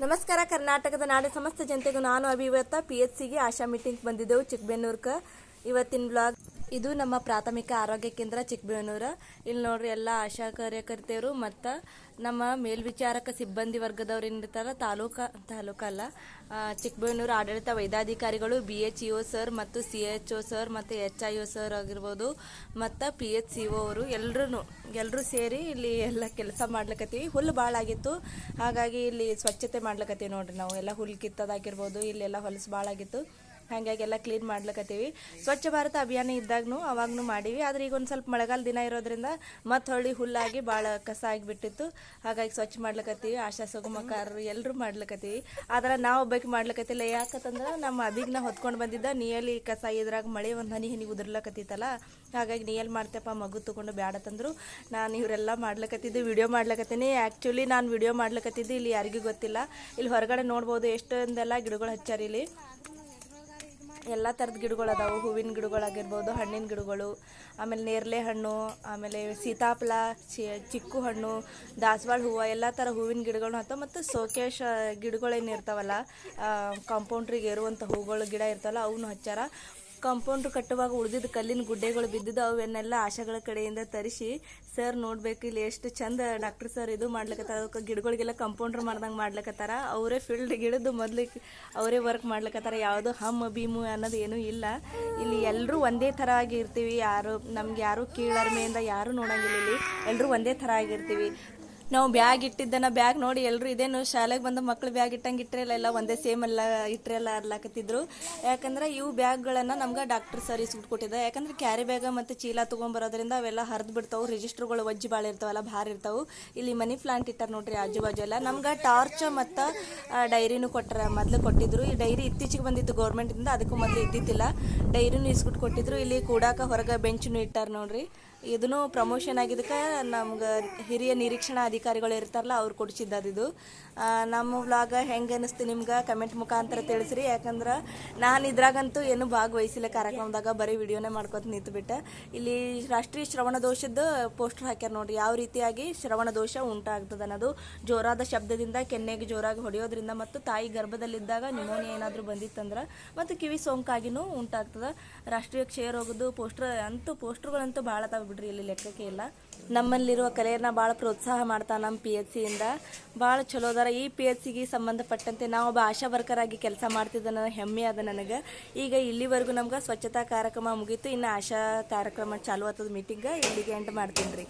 ನಮಸ್ಕಾರ, ಕರ್ನಾಟಕದ ನಾಡ ಸಮಸ್ತ ಜನತೆಗೂ ನಾನು ಅಭಿವತ್ತ ಪಿ ಎಚ್ ಸಿಗೆ ಆಶಾ ಮೀಟಿಂಗ್ ಬಂದಿದ್ದೆವು ಚಿಕ್ಕಬೆನ್ನೂರ್ಕ. ಇವತ್ತಿನ ಬ್ಲಾಗ್ ಇದು ನಮ್ಮ ಪ್ರಾಥಮಿಕ ಆರೋಗ್ಯ ಕೇಂದ್ರ ಚಿಕ್ಕಬೇನೂರ ಇಲ್ಲಿ ನೋಡ್ರಿ ಎಲ್ಲ ಆಶಾ ಕಾರ್ಯಕರ್ತೆಯರು ಮತ್ತು ನಮ್ಮ ಮೇಲ್ವಿಚಾರಕ ಸಿಬ್ಬಂದಿ ವರ್ಗದವ್ರು ಏನಿರ್ತಾರ ತಾಲೂಕ ತಾಲೂಕಲ್ಲ ಚಿಕ್ಕಬೇನೂರು ಆಡಳಿತ ವೈದ್ಯಾಧಿಕಾರಿಗಳು B H E O sir ಮತ್ತು ಸಿ ಎಚ್ ಒ ಸರ್ ಮತ್ತು ಎಚ್ ಐ ಒ ಸರ್ ಆಗಿರ್ಬೋದು, ಮತ್ತು ಪಿ ಎಚ್ ಸಿ ಒ ಅವರು ಎಲ್ಲರೂ ಎಲ್ಲರೂ ಸೇರಿ ಇಲ್ಲಿ ಎಲ್ಲ ಕೆಲಸ ಮಾಡ್ಲಕತ್ತೀವಿ. ಹುಲ್ಲು ಭಾಳ ಆಗಿತ್ತು. ಹಾಗಾಗಿ ಇಲ್ಲಿ ಸ್ವಚ್ಛತೆ ಮಾಡ್ಲಕತ್ತೀವಿ ನೋಡ್ರಿ ನಾವು. ಎಲ್ಲ ಹುಲ್ಲು ಕಿತ್ತದಾಗಿರ್ಬೋದು, ಇಲ್ಲೆಲ್ಲ ಹೊಲಸು ಭಾಳ ಆಗಿತ್ತು. ಹಾಗಾಗಿ ಎಲ್ಲ ಕ್ಲೀನ್ ಮಾಡ್ಲಕತ್ತೀವಿ. ಸ್ವಚ್ಛ ಭಾರತ ಅಭಿಯಾನ ಇದ್ದಾಗೂ ಅವಾಗೂ ಮಾಡೀವಿ. ಆದ್ರೆ ಈಗ ಒಂದು ಸ್ವಲ್ಪ ಮಳೆಗಾಲ ದಿನ ಇರೋದ್ರಿಂದ ಮತ್ತೆ ಹೊಳ್ಳಿ ಹುಲ್ಲಾಗಿ ಭಾಳ ಕಸ ಆಗಿಬಿಟ್ಟಿತ್ತು. ಹಾಗಾಗಿ ಸ್ವಚ್ಛ ಮಾಡ್ಲಕತ್ತೀವಿ. ಆಶಾ ಸುಗಮಕಾರರು ಎಲ್ಲರೂ ಮಾಡ್ಲಕತ್ತೀವಿ. ಆದ್ರೆ ನಾವು ಒಬ್ಬಕ್ಕೆ ಮಾಡ್ಲಕತ್ತಿಲ್ಲ. ಯಾಕಂತಂದ್ರೆ ನಮ್ಮ ಅಭಿಗ್ನ ಹೊತ್ಕೊಂಡು ಬಂದಿದ್ದ ನೀಯಲ್ಲಿ ಕಸ ಇದ್ರಾಗ ಮಳೆ ಒಂದು ಹನಿ ಹನಿ ಉದುರ್ಲಕತ್ತಿತ್ತಲ್ಲ. ಹಾಗಾಗಿ ನೀಯಲ್ಲಿ ಮಾಡ್ತೇಪ್ಪ ಮಗು ತೊಗೊಂಡು ಬ್ಯಾಡ ತಂದ್ರು. ನಾನು ಇವರೆಲ್ಲ ಮಾಡ್ಲಕತ್ತಿದ್ದು ವಿಡಿಯೋ ಮಾಡ್ಲಕತ್ತೀನಿ. ಆ್ಯಕ್ಚುಲಿ ನಾನು ವಿಡಿಯೋ ಮಾಡ್ಲಕತ್ತಿದ್ದು ಇಲ್ಲಿ ಯಾರಿಗೂ ಗೊತ್ತಿಲ್ಲ. ಇಲ್ಲಿ ಹೊರಗಡೆ ನೋಡ್ಬೋದು ಎಷ್ಟೊಂದೆಲ್ಲ ಗಿಡಗಳು ಹಚ್ಚಾರಿ ಇಲ್ಲಿ. ಎಲ್ಲ ಥರದ ಗಿಡಗಳು ಅದಾವು. ಹೂವಿನ ಗಿಡಗಳಾಗಿರ್ಬೋದು, ಹಣ್ಣಿನ ಗಿಡಗಳು, ಆಮೇಲೆ ನೇರಳೆ ಹಣ್ಣು, ಆಮೇಲೆ ಸೀತಾಫಲ ಚಿಕ್ಕು ಹಣ್ಣು, ದಾಸವಾಳ ಹೂವು, ಎಲ್ಲ ಥರ ಹೂವಿನ ಗಿಡಗಳನ್ನ ಹಾಕ್ತಾವೆ. ಮತ್ತು ಸೋಕೇಶ ಗಿಡಗಳೇನು ಇರ್ತಾವಲ್ಲ ಕಾಂಪೌಂಡ್ರಿಗೆ ಏರುವಂಥ ಹೂಗಳು ಗಿಡ ಇರ್ತಾವಲ್ಲ, ಅವನು ಹಚ್ಚಾರ. ಕಾಂಪೌಂಡ್ರ್ ಕಟ್ಟುವಾಗ ಉಳಿದಿದ್ದ ಕಲ್ಲಿನ ಗುಡ್ಡೆಗಳು ಬಿದ್ದಿದ್ದು ಅವನ್ನೆಲ್ಲ ಆಶಾಗಳ ಕಡೆಯಿಂದ ತರಿಸಿ ಸರ್ ನೋಡ್ಬೇಕು ಇಲ್ಲಿ ಎಷ್ಟು ಚಂದ ಡಾಕ್ಟರ್ ಸರ್ ಇದು ಮಾಡ್ಲಿಕ್ಕತ್ತಾರ ಅದಕ್ಕೆ ಗಿಡಗಳಿಗೆಲ್ಲ ಕಾಂಪೌಂಡ್ರ್ ಮಾಡ್ದಂಗೆ ಮಾಡ್ಲಿಕ್ಕತ್ತಾರ ಅವರೇ ಫೀಲ್ಡ್ ಗಿಡದ್ದು ಮೊದ್ಲು ಅವರೇ ವರ್ಕ್ ಮಾಡ್ಲಕತ್ತಾರ. ಯಾವುದು ಹಮ್ಮ ಭೀಮು ಅನ್ನೋದು ಏನೂ ಇಲ್ಲ. ಇಲ್ಲಿ ಎಲ್ಲರೂ ಒಂದೇ ಥರ ಆಗಿರ್ತೀವಿ. ಯಾರು ನಮ್ಗೆ ಯಾರು ಕೀಳರ್ಮೆಯಿಂದ ಯಾರು ನೋಡಂಗಿಲ್ಲ ಇಲ್ಲಿ. ಎಲ್ಲರೂ ಒಂದೇ ಥರ ಆಗಿರ್ತೀವಿ. ನಾವು ಬ್ಯಾಗ್ ಇಟ್ಟಿದ್ದನ ಬ್ಯಾಗ್ ನೋಡಿ ಎಲ್ಲರೂ ಇದೇನು ಶಾಲೆಗೆ ಬಂದ ಮಕ್ಳು ಬ್ಯಾಗ್ ಇಟ್ಟಂಗೆ ಇಟ್ಟಿರಲ್ಲ, ಎಲ್ಲ ಒಂದೇ ಸೇಮ್ ಎಲ್ಲ ಇಟ್ಟಿರಲ್ಲ, ಅರ್ಲಾಕತ್ತಿದ್ರು. ಯಾಕಂದ್ರೆ ಇವು ಬ್ಯಾಗ್ಗಳನ್ನು ನಮ್ಗೆ ಡಾಕ್ಟರ್ ಸರ್ ಇಸ್ಬಿಟ್ಟು ಯಾಕಂದ್ರೆ ಕ್ಯಾರಿ ಬ್ಯಾಗ್ ಮತ್ತು ಚೀಲ ತೊಗೊಂಬರೋದ್ರಿಂದ ಅವೆಲ್ಲ ಹರಿದು ಬಿಡ್ತಾವೆ ರಿಜಿಸ್ಟರ್ಗಳು ಒಜ್ಜಿ ಭಾಳ ಇರ್ತಾವಲ್ಲ, ಭಾರಿ ಇರ್ತಾವೆ. ಇಲ್ಲಿ ಮನಿ ಪ್ಲಾಂಟ್ ಇಟ್ಟಾರ ನೋಡ್ರಿ ಆಜು ಬಾಜು ಎಲ್ಲ. ನಮ್ಗೆ ಟಾರ್ಚ್ ಮತ್ತು ಡೈರಿನೂ ಕೊಟ್ಟರೆ ಮೊದಲು ಕೊಟ್ಟಿದ್ರು. ಈ ಡೈರಿ ಇತ್ತೀಚೆಗೆ ಬಂದಿತ್ತು ಗೌರ್ಮೆಂಟಿಂದ ಅದಕ್ಕೂ ಮೊದಲು ಇದ್ದಿದ್ದಿಲ್ಲ ಡೈರಿನೂ ಇಸ್ಬಿಟ್ಟು ಕೊಟ್ಟಿದ್ರು. ಇಲ್ಲಿ ಕೂಡಾಕ ಹೊರಗೆ ಬೆಂಚ್ನೂ ಇಟ್ಟಾರ ನೋಡ್ರಿ. ಇದನ್ನು ಪ್ರಮೋಷನ್ ಆಗಿದ್ದಕ್ಕೆ ನಮ್ಗೆ ಹಿರಿಯ ನಿರೀಕ್ಷಣಾ ಅಧಿಕಾರಿಗಳು ಇರ್ತಾರಲ್ಲ, ಅವ್ರು ಕೊಡಿಸಿದ್ದದು ಇದು. ನಮ್ಮ ವ್ಲಾಗ ಹೆಂಗೆ ಅನ್ನಿಸ್ತು ನಿಮ್ಗೆ? ಕಮೆಂಟ್ ಮುಖಾಂತರ ತಿಳಿಸ್ರಿ. ಯಾಕಂದ್ರೆ ನಾನು ಇದ್ರಾಗಂತೂ ಏನು ಭಾಗವಹಿಸಿಲ್ಲ ಕಾರ್ಯಕ್ರಮದಾಗ, ಬರೀ ವಿಡಿಯೋನೇ ಮಾಡ್ಕೊತ ನಿಂತುಬಿಟ್ಟೆ. ಇಲ್ಲಿ ರಾಷ್ಟ್ರೀಯ ಶ್ರವಣ ದೋಷದ ಪೋಸ್ಟರ್ ಹಾಕ್ಯಾರ ನೋಡ್ರಿ. ಯಾವ ರೀತಿಯಾಗಿ ಶ್ರವಣ ದೋಷ ಉಂಟಾಗ್ತದೆ ಅನ್ನೋದು. ಜೋರಾದ ಶಬ್ದದಿಂದ ಕೆನ್ನೆಗೆ ಜೋರಾಗಿ ಹೊಡೆಯೋದ್ರಿಂದ ಮತ್ತು ತಾಯಿ ಗರ್ಭದಲ್ಲಿದ್ದಾಗ ನಿಮೋನಿಯಾ ಏನಾದರೂ ಬಂದಿತ್ತಂದ್ರೆ ಮತ್ತು ಕಿವಿ ಸೋಂಕಾಗಿನೂ ಉಂಟಾಗ್ತದೆ. ರಾಷ್ಟ್ರೀಯ ಕ್ಷಯ ರೋಗದ್ದು ಪೋಸ್ಟರ್ ಅಂತೂ ಪೋಸ್ಟರ್ಗಳಂತೂ ಭಾಳ ಅದಾವ ಬಿಡ್ರಿ ಇಲ್ಲಿ ಲೆಕ್ಕಕ್ಕೆ ಇಲ್ಲ ನಮ್ಮಲ್ಲಿರುವ ಕಲೆಯನ್ನ ಭಾಳ ಪ್ರೋತ್ಸಾಹ ಮಾಡ್ತಾ ನಮ್ಮ ಪಿ ಎಚ್ ಸಿಯಿಂದ ಭಾಳ ಚಲೋ ಅದರ. ಈ ಪಿ ಎಚ್ ಸಿಗೆ ಸಂಬಂಧಪಟ್ಟಂತೆ ನಾವು ಒಬ್ಬ ಆಶಾ ವರ್ಕರ್ ಆಗಿ ಕೆಲಸ ಮಾಡ್ತಿದ್ದ ಹೆಮ್ಮೆ ಅದ ನನಗೆ. ಈಗ ಇಲ್ಲಿವರೆಗೂ ನಮ್ಗೆ ಸ್ವಚ್ಛತಾ ಕಾರ್ಯಕ್ರಮ ಮುಗೀತು. ಇನ್ನು ಆಶಾ ಕಾರ್ಯಕ್ರಮ ಚಾಲು ಆತದ ಮೀಟಿಂಗ್ ಇಲ್ಲಿಗೆ ಎಂಟು ಮಾಡ್ತೀನಿ ರೀ.